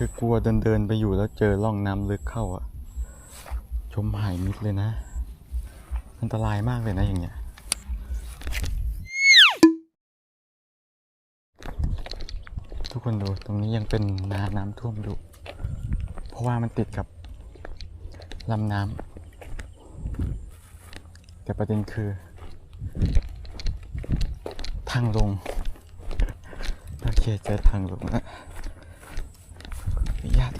คือกลัวเดินเดินไปอยู่แล้วเจอร่องน้ำลึกเข้าอะชมหายมิดเลยนะ อันตรายมากเลยนะอย่างเงี้ยทุกคนดูตรงนี้ยังเป็นนาน้ำท่วมอยู่ เพราะว่ามันติดกับลำน้ำแต่ประเด็นคือ ทางลงโอเคเจอทางลงแล้ว นญาต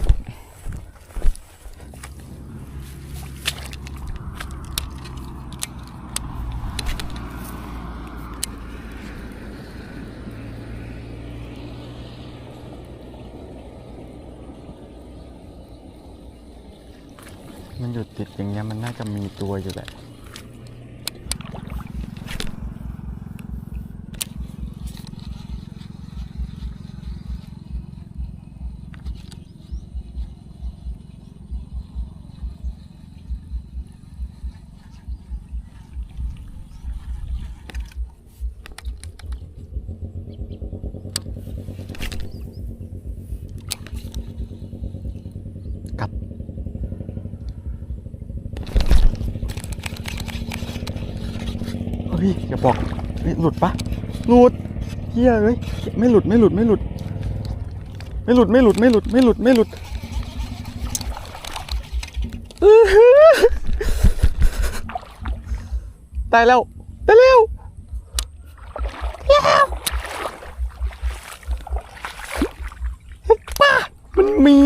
มันอยู่ติดอย่างเงี้ยมันน่าจะมีตัวอยู่แหละ กลับ เฮ้ ยอย่าบอกเฮ้ยหลุดปะหลุดเฮียเอ้ยไม่หลุดไม่หลุดไม่หลุด ไม่หลุดไม่หลุดไม่หลุดไม่หลุดไม่หลุดตายแล้วตายแล้วแล้วเห็นปะมันมี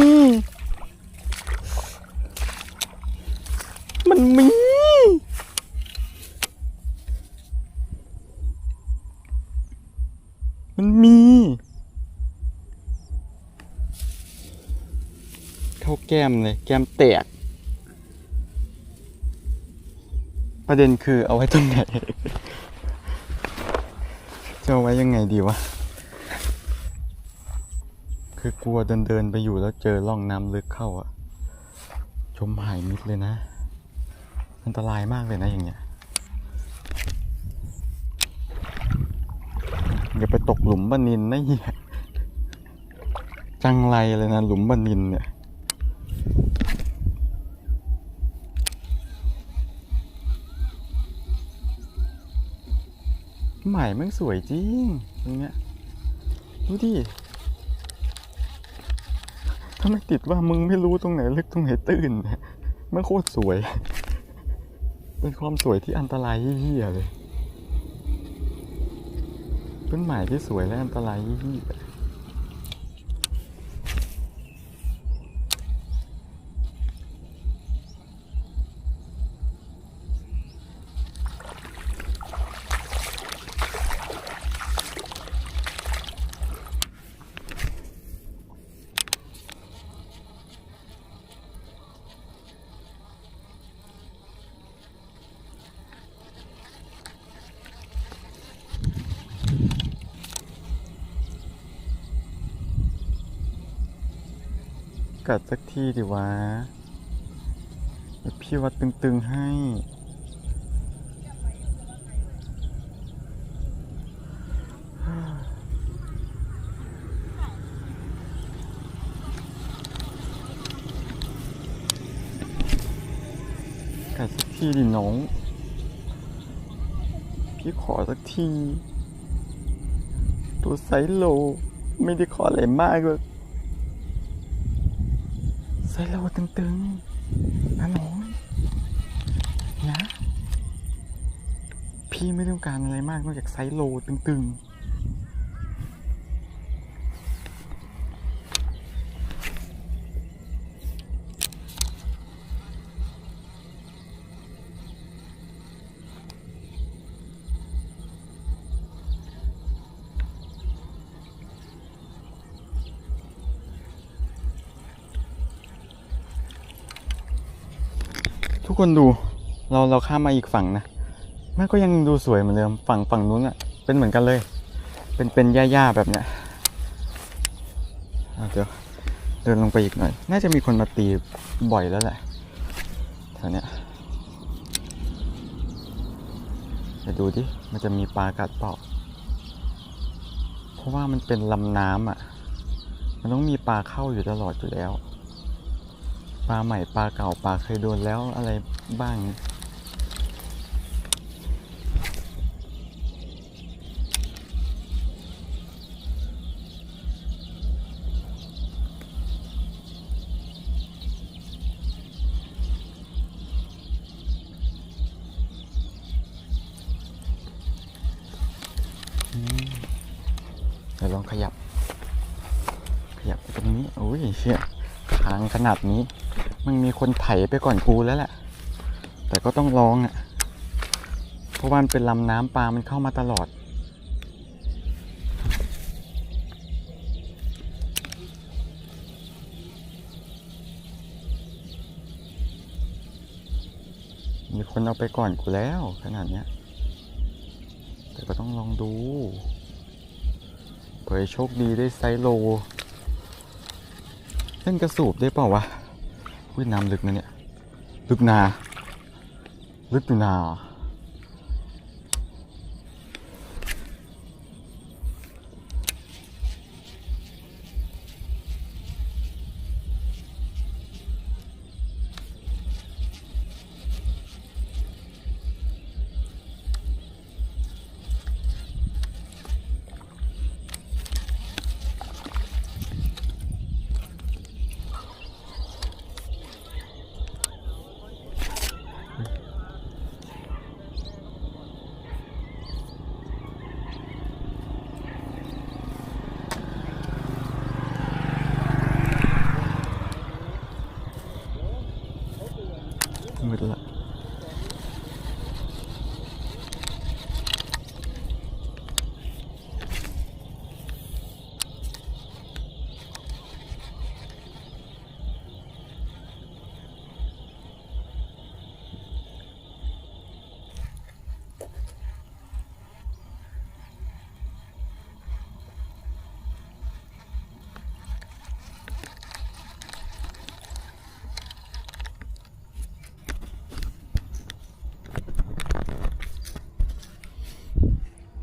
มันมี แก้มเลย แก้มแตก ประเด็นคือเอาไว้ตรงไหนจะเอาไว้ยังไงดีวะ คือกลัวเดินเดินไปอยู่แล้วเจอร่องน้ำลึกเข้าอะชมหายมิดเลยนะ อันตรายมากเลยนะอย่างเงี้ยอย่าไปตกหลุมบันินนะเฮียจังไรเลยนะหลุมบันินเนี่ย ใหม่มันสวยจริงตรงเนี้ยดูดิถ้าไม่ติดว่ามึงไม่รู้ตรงไหนลึกตรงไหนตื้นเนี่ยมันโคตรสวย เป็นความสวยที่อันตรายเหี้ยเลยต้นใหม่ที่สวยและอันตรายยี่ๆอ กัดสักทีดิวะเดี๋ยวพี่วัดตึงๆให้ กัดสักทีดิน้อง พี่ขอสักที ตัวไซโล ไม่ได้ขออะไรมากเลย ไซส์โลตึงๆนะน้องนะ พี่ไม่ต้องการอะไรมากนอกจากไซส์โลตึงๆ คนดูเราเราข้ามมาอีกฝั่งนะแม่ก็ยังดูสวยเหมือนเดิมฝั่งฝั่งนู้นอะเป็นเหมือนกันเลย เป็นเป็นหญ้าๆแบบเนี้ยเดี๋ยวเดินลงไปอีกหน่อย น่าจะมีคนมาตีบ่อยแล้วแหละแถวเนี้ยเดี๋ยวดูดิมันจะมีปลากัดเปล่าเพราะว่ามันเป็นลำน้ำอะ มันต้องมีปลาเข้าอยู่ตลอดอยู่แล้ว ลาใหม่ปลาเก่าปลาเคยโดนแล้วอะไรบ้าง เดี๋ยวลองขยับ ขยับไปตรงนี้ โอ้ยเชี่ยทางขนาดนี้ มันมีคนไถไปก่อนกูแล้วแหละ แต่ก็ต้องลองอะ เพราะว่ามันเป็นลำน้ำปลามันเข้ามาตลอด มีคนเอาไปก่อนกูแล้วขนาดเนี้ย แต่ก็ต้องลองดูเผื่อโชคดีได้ไซโลเล่นกระสูบได้เปล่าวะ น้ำลึกนะเนี่ย ลึกนา ลึกอยู่นา มืดละ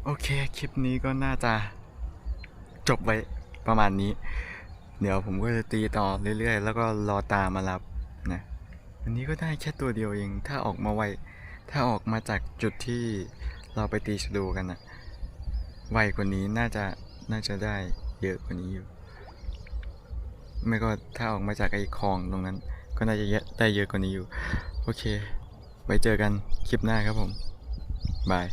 โอเค คลิปนี้ก็น่าจะจบไว้ประมาณนี้ เดี๋ยวผมก็จะตีต่อเรื่อยๆ แล้วก็รอตามารับนะวันนี้ก็ได้แค่ตัวเดียวเอง ถ้าออกมาไว ถ้าออกมาจากจุดที่เราไปตีชะดูกันนะไวกว่านี้น่าจะน่าจะได้เยอะกว่านี้อยู่ ไม่ก็ถ้าออกมาจากไอ้คลองตรงนั้น ก็น่าจะเยอะได้เยอะกว่านี้อยู่ โอเค ไว้เจอกันคลิปหน้าครับผม บาย